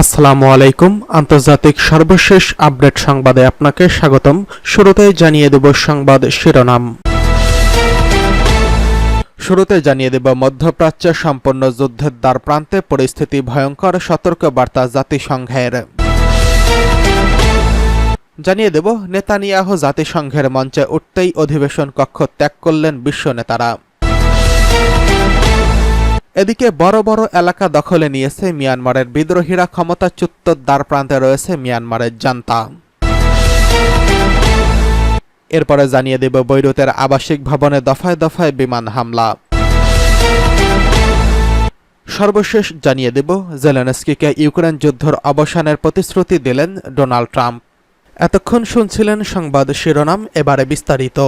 আসসালামু আলাইকুম। আন্তর্জাতিক সর্বশেষ আপডেট সংবাদে আপনাকে স্বাগতম। শুরুতে জানিয়ে দেব সংবাদ শিরোনাম। শুরুতে জানিয়ে দেব মধ্যপ্রাচ্য সম্পন্ন যুদ্ধের দ্বার প্রান্তে পরিস্থিতি ভয়ঙ্কর সতর্ক বার্তা জাতিসংঘের। জানিয়ে দেব, নেতানিয়াহু জাতিসংঘের মঞ্চে উঠতেই অধিবেশন কক্ষ ত্যাগ করলেন বিশ্ব নেতারা। এদিকে বড় বড় এলাকা দখলে নিয়েছে মিয়ানমারের বিদ্রোহীরা, ক্ষমতাচ্যুত দ্বার প্রান্তে রয়েছে মিয়ানমারের জান্তা। এরপরে জানিয়ে দেব, বৈরুতের আবাসিক ভবনে দফায় দফায় বিমান হামলা। সর্বশেষ জানিয়ে দেব, জেলেনস্কিকে ইউক্রেন যুদ্ধের অবসানের প্রতিশ্রুতি দিলেন ডোনাল্ড ট্রাম্প। এতক্ষণ শুনছিলেন সংবাদ শিরোনাম, এবারে বিস্তারিত।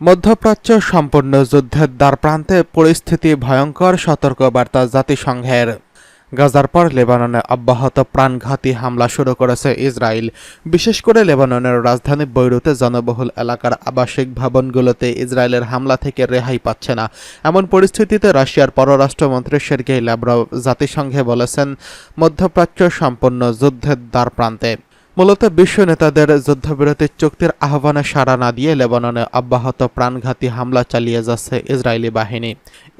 মধ্যপ্রাচ্য সম্পূর্ণ যুদ্ধের দ্বার প্রান্তে পরিস্থিতি ভয়ঙ্কর সতর্কবার্তা জাতিসংঘের। গাজার পর লেবাননে অব্যাহত প্রাণঘাতী হামলা শুরু করেছে ইসরায়েল। বিশেষ করে লেবাননের রাজধানী বৈরুতে জনবহুল এলাকার আবাসিক ভবনগুলোতে ইসরায়েলের হামলা থেকে রেহাই পাচ্ছে না। এমন পরিস্থিতিতে রাশিয়ার পররাষ্ট্রমন্ত্রী সের্গেই ল্যাব্রভ জাতিসংঘে বলেছেন, মধ্যপ্রাচ্য সম্পন্ন যুদ্ধের দ্বার প্রান্তে। মূলত বিশ্ব নেতাদের যুদ্ধবিরতির চুক্তির আহ্বানে সাড়া না দিয়ে লেবাননে অব্যাহত প্রাণঘাতী হামলা চালিয়ে যাচ্ছে ইসরায়েলি বাহিনী।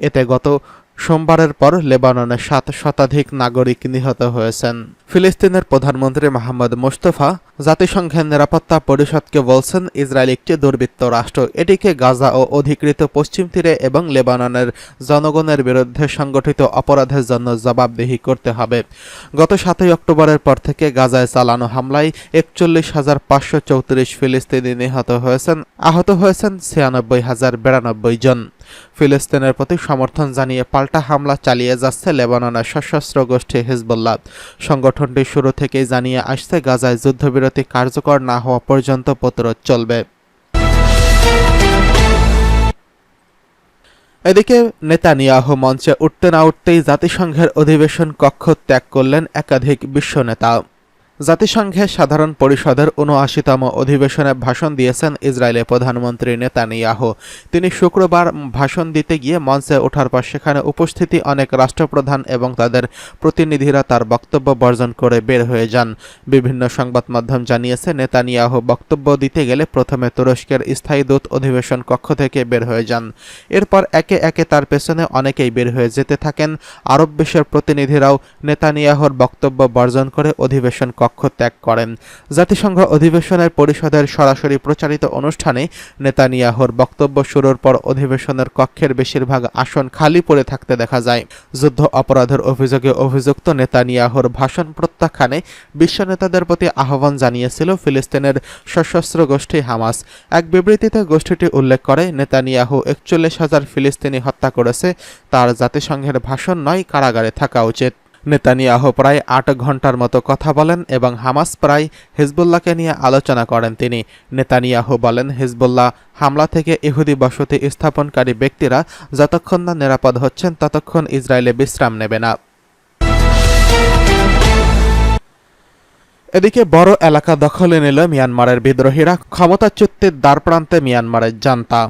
এতে গত সোমবারের পর লেবাননে সাত শতাধিক নাগরিক নিহত হয়েছেন। ফিলিস্তিনের প্রধানমন্ত্রী মোহাম্মদ মুস্তফা জাতিসংঘের নিরাপত্তা পরিষদকে বলছেন, ইসরায়েল একটি দুর্বৃত্ত রাষ্ট্র। এটিকে গাজা ও অধিকৃত পশ্চিম তীরে এবং লেবাননের জনগণের বিরুদ্ধে সংগঠিত অপরাধের জন্য জবাবদিহি করতে হবে। গত সাতই অক্টোবরের পর থেকে গাজায় চালানো হামলায় একচল্লিশ হাজার পাঁচশো চৌত্রিশ ফিলিস্তিনি নিহত হয়েছেন। আহত হয়েছেন ছিয়ানব্বই হাজার বিরানব্বই জন। ফিলিস্তিনের প্রতি সমর্থন জানিয়ে পাল্টা হামলা চালিয়ে যাচ্ছে লেবাননের সশস্ত্র গোষ্ঠী হিজবুল্লাহ। সংগঠনটি শুরু থেকেই জানিয়ে আসছে, গাজায় যুদ্ধবিরতি কার্যকর না হওয়া পর্যন্ত প্রতিরোধ চলবে। এদিকে নেতানিয়াহ মঞ্চে উঠতে না উঠতেই জাতিসংঘের অধিবেশন কক্ষ ত্যাগ করলেন একাধিক বিশ্ব নেতা। জাতিসংঘের সাধারণ পরিষদের উনআশিতম অধিবেশনে ভাষণ দিয়েছেন ইসরায়েলের প্রধানমন্ত্রী নেতানিয়াহু। তিনি শুক্রবার ভাষণ দিতে গিয়ে মঞ্চে ওঠার পর সেখানে উপস্থিতি অনেক রাষ্ট্রপ্রধান এবং তাদের প্রতিনিধিরা তার বক্তব্য বর্জন করে বের হয়ে যান। বিভিন্ন সংবাদ মাধ্যম জানিয়েছে, নেতানিয়াহু বক্তব্য দিতে গেলে প্রথমে তুরস্কের স্থায়ী দূত অধিবেশন কক্ষ থেকে বের হয়ে যান। এরপর একে একে তার পেছনে অনেকেই বের হয়ে যেতে থাকেন। আরব বিশ্বের প্রতিনিধিরাও নেতানিয়াহুর বক্তব্য বর্জন করে অধিবেশন কক্ষ ত্যাগ করেন। জাতিসংঘ অধিবেশনের পরিষদের সরাসরি প্রচারিত অনুষ্ঠানে নেতানিয়াহুর বক্তব্য শুরুর পর অধিবেশনের কক্ষের বেশিরভাগ আসন খালি পড়ে থাকতে দেখা যায়। যুদ্ধ অপরাধের অভিযোগে অভিযুক্ত নেতানিয়াহুর ভাষণ প্রত্যাখ্যানে বিশ্ব নেতাদের প্রতি আহ্বান জানিয়েছিল ফিলিস্তিনের সশস্ত্র গোষ্ঠী হামাস। এক বিবৃতিতে গোষ্ঠীটি উল্লেখ করে, নেতানিয়াহু একচল্লিশ হাজার ফিলিস্তিনি হত্যা করেছে, তার জাতিসংঘের ভাষণ নয়, কারাগারে থাকা উচিত। নেতানিয়াহু প্রায় আট ঘণ্টার মতো কথা বলেন এবং হামাস প্রায় হিজবুল্লাহকে নিয়ে আলোচনা করেন তিনি। নেতানিয়াহু বলেন, হিজবুল্লাহ হামলা থেকে ইহুদি বসতি স্থাপনকারী ব্যক্তিরা যতক্ষণ না নিরাপদ হচ্ছেন, ততক্ষণ ইসরায়েলে বিশ্রাম নেবে না। এদিকে বড় এলাকা দখলে নিল মিয়ানমারের বিদ্রোহীরা। ক্ষমতাচ্যুতির দ্বারপ্রান্তে মিয়ানমারের জান্তা।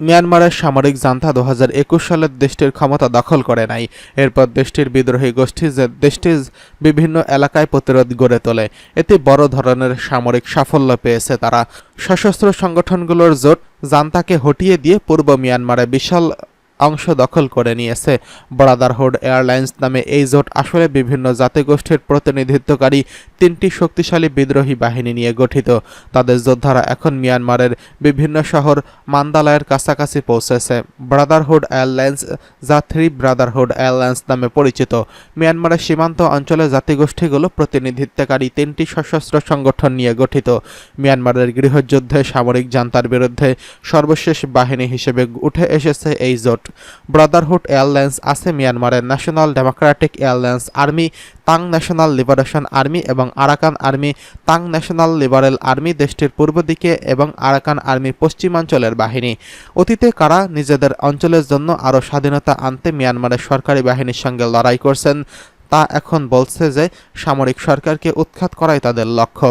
মিয়ানমারের সামরিক জান্তা দু হাজার একুশ সালে দেশটির ক্ষমতা দখল করে নাই। এরপর দেশটির বিদ্রোহী গোষ্ঠী যে দেশটির বিভিন্ন এলাকায় প্রতিরোধ গড়ে তোলে, এতে বড় ধরনের সামরিক সাফল্য পেয়েছে তারা। সশস্ত্র সংগঠনগুলোর জোট জান্তাকে হটিয়ে দিয়ে পূর্ব মিয়ানমারে বিশাল অংশ দখল করে নিয়েছে। ব্রাদারহুড এয়ারলাইন্স নামে এই জোট আসলে বিভিন্ন জাতিগোষ্ঠীর প্রতিনিধিত্বকারী তিনটি শক্তিশালী বিদ্রোহী বাহিনী নিয়ে গঠিত। তাদের যোদ্ধারা এখন মিয়ানমারের বিভিন্ন শহর মান্দালয়ের কাছাকাছি পৌঁছেছে। ব্রাদারহুড এয়ারলাইন্স, যা থ্রি ব্রাদারহুড এয়ারলাইন্স নামে পরিচিত। মিয়ানমারের সীমান্ত অঞ্চলে জাতিগোষ্ঠীগুলো প্রতিনিধিত্বকারী তিনটি সশস্ত্র সংগঠন নিয়ে গঠিত। মিয়ানমারের গৃহযুদ্ধে সামরিক জান্তার বিরুদ্ধে সর্বশেষ বাহিনী হিসেবে উঠে এসেছে এই জোট। ব্রাদারহুড এয়ারলাইন্স আছে মিয়ানমারের national democratic airlines army Ta'ang national liberation army এবং Arakan army Ta'ang national liberal army দেশটির পূর্ব দিকে এবং আরাকান আর্মি পশ্চিমাঞ্চলের বাহিনী। অতীতে কারা নিজেদের অঞ্চলের জন্য আরও স্বাধীনতা আনতে মিয়ানমারের সরকারি বাহিনীর সঙ্গে লড়াই করছেন, তা এখন বলছে যে সামরিক সরকারকে উৎখাত করাই তাদের লক্ষ্য।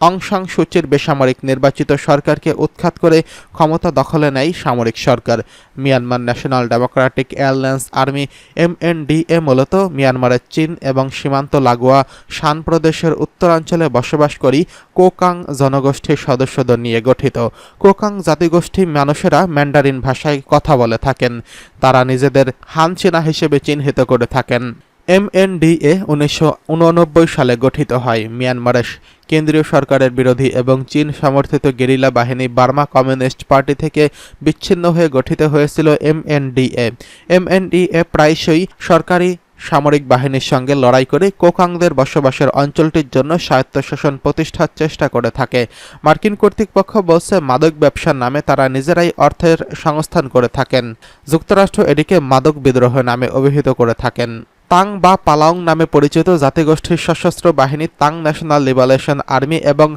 অং সাং সূচির বেসামরিক নির্বাচিত সরকারকে উৎখাত করে ক্ষমতা দখলে নেয় সামরিক সরকার। Myanmar national democratic alliance army MNDA মূলত মিয়ানমারের চীন এবং সীমান্ত লাগোয়া শান প্রদেশের উত্তরাঞ্চলে বসবাস করি কোকাং জনগোষ্ঠীর সদস্যদের নিয়ে গঠিত। কোকাং জাতিগোষ্ঠী মানুষেরা ম্যান্ডারিন ভাষায় কথা বলে থাকেন। তারা নিজেদের হান চীনা হিসেবে চিহ্নিত করে থাকেন। এমএনডিএ উনিশশো উননব্বই সালে গঠিত হয়। মিয়ানমারের কেন্দ্রীয় সরকারের বিরোধী এবং চীন সমর্থিত গেরিলা বাহিনী বার্মা কমিউনিস্ট পার্টি থেকে বিচ্ছিন্ন হয়ে গঠিত হয়েছিল এমএনডিএ এমএনডিএ প্রায়শই সরকারি সামরিক বাহিনীর সঙ্গে লড়াই করে কোকাংদের বসবাসের অঞ্চলটির জন্য স্বায়ত্তশাসন প্রতিষ্ঠার চেষ্টা করে থাকে। মার্কিন কর্তৃপক্ষ বলছে, মাদক ব্যবসার নামে তারা নিজেরাই অর্থের সংস্থান করে থাকেন। যুক্তরাষ্ট্র এটিকে মাদক বিদ্রোহ নামে অভিহিত করে থাকেন। তাং বা পালাউং নামে পরিচিত জাতিগোষ্ঠীর সশস্ত্র বাহিনী তাং ন্যাশনাল লিবারেশন আর্মি এবং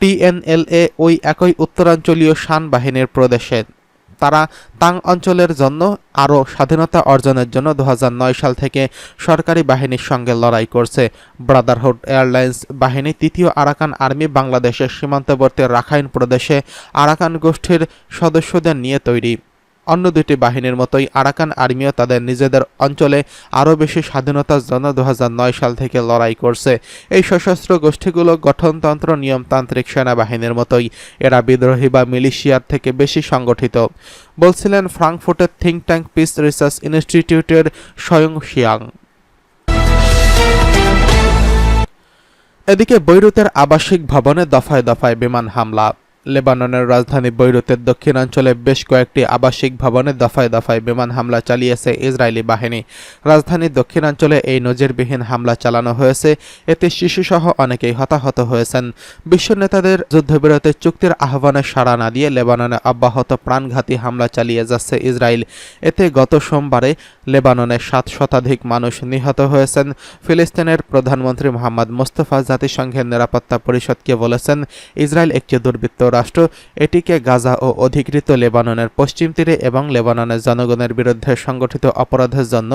টিএনএলএ ওই একই উত্তরাঞ্চলীয় শান বাহিনীর প্রদেশে। তারা তাং অঞ্চলের জন্য আরও স্বাধীনতা অর্জনের জন্য দু হাজার নয় সাল থেকে সরকারি বাহিনীর সঙ্গে লড়াই করছে। ব্রাদারহুড এয়ারলাইন্স বাহিনী তৃতীয় আরাকান আর্মি বাংলাদেশের সীমান্তবর্তী রাখাইন প্রদেশে আরাকান গোষ্ঠীর সদস্যদের নিয়ে তৈরি। অন্য দুটি বাহিনীর মতোই আরাকান আর্মিও তাদের নিজেদের অঞ্চলে আরও বেশি স্বাধীনতার জন্য দু হাজার নয় সাল থেকে লড়াই করছে। এই সশস্ত্র গোষ্ঠীগুলো গঠনতন্ত্র, নিয়মতান্ত্রিক সেনাবাহিনীর মতোই। এরা বিদ্রোহী বা মিলিশিয়ার থেকে বেশি সংগঠিত। বলছিলেন ফ্রাঙ্কফুর্টের থিঙ্ক ট্যাঙ্ক পিস রিসার্চ ইনস্টিটিউটের স্বয়ং শিয়াং। এদিকে বৈরুতের আবাসিক ভবনে দফায় দফায় বিমান হামলা। লেবাননের রাজধানী বৈরুতের দক্ষিণাঞ্চলে বেশ কয়েকটি আবাসিক ভবনে দফায় দফায় বিমান হামলা চালিয়েছে ইসরায়েলি বাহিনী। রাজধানীর দক্ষিণাঞ্চলে এই নজিরবিহীন হামলা চালানো হয়েছে। এতে শিশুসহ অনেকেই হতাহত হয়েছেন। বিশ্ব নেতাদের যুদ্ধবিরতির চুক্তির আহ্বানে সাড়া না দিয়ে লেবাননে অব্যাহত প্রাণঘাতী হামলা চালিয়ে যাচ্ছে ইসরায়েল। এতে গত সোমবারে লেবাননে সাত শতাধিক মানুষ নিহত হয়েছেন। ফিলিস্তিনের প্রধানমন্ত্রী মোহাম্মদ মোস্তফা জাতিসংঘের নিরাপত্তা পরিষদকে বলেছেন, ইসরায়েল একটি দুর্বৃত্ত রাষ্ট্র এটিকে গাজা ও অধিকৃত লেবাননের পশ্চিম তীরে এবং লেবাননের জনগণের বিরুদ্ধে সংগঠিত অপরাধের জন্য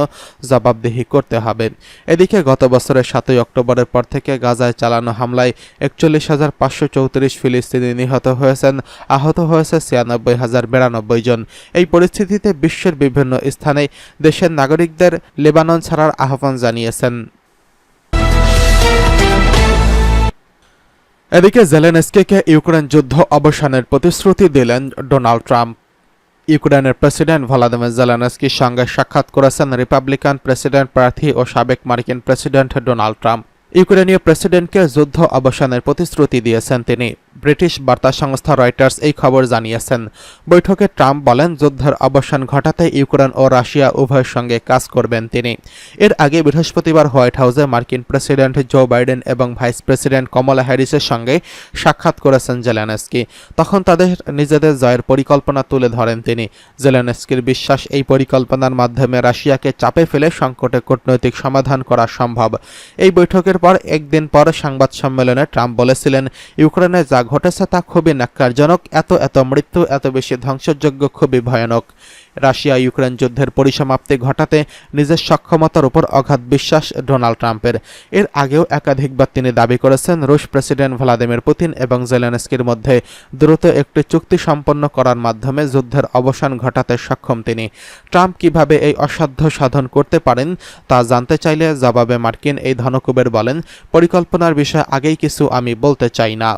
জবাবদিহি করতে হবে। এদিকে গত বছরের সাতই অক্টোবরের পর থেকে গাজায় চালানো হামলায় একচল্লিশ হাজার পাঁচশো চৌত্রিশ ফিলিস্তিনি নিহত হয়েছেন, আহত হয়েছে ছিয়ানব্বই হাজার বিরানব্বই জন। এই পরিস্থিতিতে বিশ্বের বিভিন্ন স্থানে দেশের নাগরিকদের লেবানন ছাড়ার আহ্বান জানিয়েছেন। এদিকে জেলেনস্কিকে ইউক্রেন যুদ্ধ অবসানের প্রতিশ্রুতি দিলেন ডোনাল্ড ট্রাম্প। ইউক্রেনের প্রেসিডেন্ট ভলাদিমির জেলেনস্কির সঙ্গে সাক্ষাৎ করেছেন রিপাবলিকান প্রেসিডেন্ট প্রার্থী ও সাবেক মার্কিন প্রেসিডেন্ট ডোনাল্ড ট্রাম্প। ইউক্রেনীয় প্রেসিডেন্টকে যুদ্ধ অবসানের প্রতিশ্রুতি দিয়েছেন তিনি। ব্রিটিশ বার্তা সংস্থা রয়টার্স এই খবর জানিয়েছেন। বৈঠকে ট্রাম্প বলেন, যুদ্ধের অবসান ঘটাতে ইউক্রেন ও রাশিয়া উভয়ের সঙ্গে কাজ করবেন তিনি। এর আগে বৃহস্পতিবার হোয়াইট হাউসে মার্কিন প্রেসিডেন্ট জো বাইডেন এবং ভাইস প্রেসিডেন্ট কমলা হ্যারিসের সঙ্গে সাক্ষাৎ করেছেন জেলেনস্কি। তখন তাদের নিজেদের জয়ের পরিকল্পনা তুলে ধরেন তিনি। জেলেনস্কির বিশ্বাস, এই পরিকল্পনার মাধ্যমে রাশিয়াকে চাপে ফেলে সংকটে কূটনৈতিক সমাধান করা সম্ভব। এই বৈঠকের পর, একদিন পর সংবাদ সম্মেলনে ট্রাম্প বলেছিলেন, ইউক্রেনে যা ঘটেছে তা খুবই ন্যাক্কারজনক। এত এত মৃত্যু, এত বেশি ধ্বংসযোগ্য খুবই ভয়ানক। রাশিয়া ইউক্রেন যুদ্ধের পরিসমাপ্তি ঘটাতে নিজের সক্ষমতার উপর অগাধ বিশ্বাস ডোনাল্ড ট্রাম্পের। এর আগেও একাধিকবার তিনি দাবি করেছেন, রুশ প্রেসিডেন্ট ভ্লাদিমির পুতিন এবং জেলেনস্কির মধ্যে দ্রুত একটি চুক্তি সম্পন্ন করার মাধ্যমে যুদ্ধের অবসান ঘটাতে সক্ষম তিনি। ট্রাম্প কীভাবে এই অসাধ্য সাধন করতে পারেন, তা জানতে চাইলে জবাবে মার্কিন এই ধনকুবের বলেন, পরিকল্পনার বিষয়ে আগেই কিছু আমি বলতে চাই না।